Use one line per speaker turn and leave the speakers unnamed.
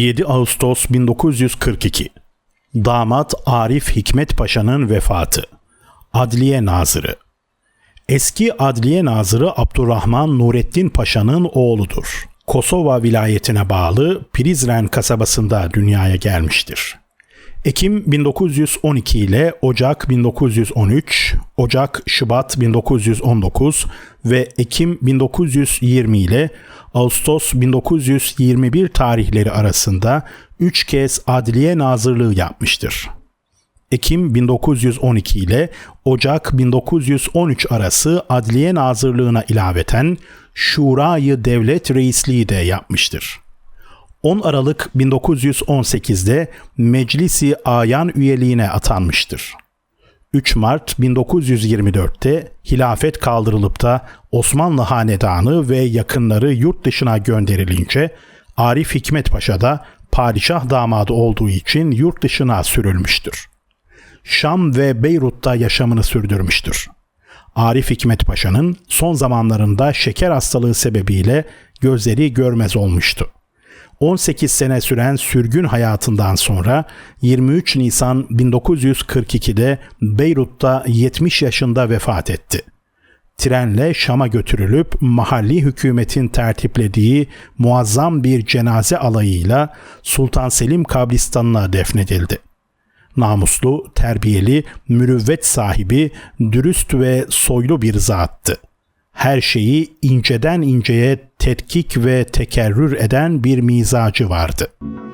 7 Ağustos 1942 Damat Arif Hikmet Paşa'nın vefatı Adliye Nazırı Eski Adliye Nazırı Abdurrahman Nurettin Paşa'nın oğludur. Kosova vilayetine bağlı Prizren kasabasında dünyaya gelmiştir. Ekim 1912 ile Ocak 1913, Ocak Şubat 1919 ve Ekim 1920 ile Ağustos 1921 tarihleri arasında 3 kez Adliye Nazırlığı yapmıştır. Ekim 1912 ile Ocak 1913 arası Adliye Nazırlığına ilaveten Şurayı Devlet Reisliği de yapmıştır. 10 Aralık 1918'de Meclisi Ayan üyeliğine atanmıştır. 3 Mart 1924'te hilafet kaldırılıp da Osmanlı Hanedanı ve yakınları yurt dışına gönderilince Arif Hikmet Paşa da padişah damadı olduğu için yurt dışına sürülmüştür. Şam ve Beyrut'ta yaşamını sürdürmüştür. Arif Hikmet Paşa'nın son zamanlarında şeker hastalığı sebebiyle gözleri görmez olmuştu. 18 sene süren sürgün hayatından sonra 23 Nisan 1942'de Beyrut'ta 70 yaşında vefat etti. Trenle Şam'a götürülüp mahalli hükümetin tertiplediği muazzam bir cenaze alayıyla Sultan Selim kabristanına defnedildi. Namuslu, terbiyeli, mürüvvet sahibi, dürüst ve soylu bir zattı her şeyi inceden inceye tetkik ve tekerrür eden bir mizacı vardı.''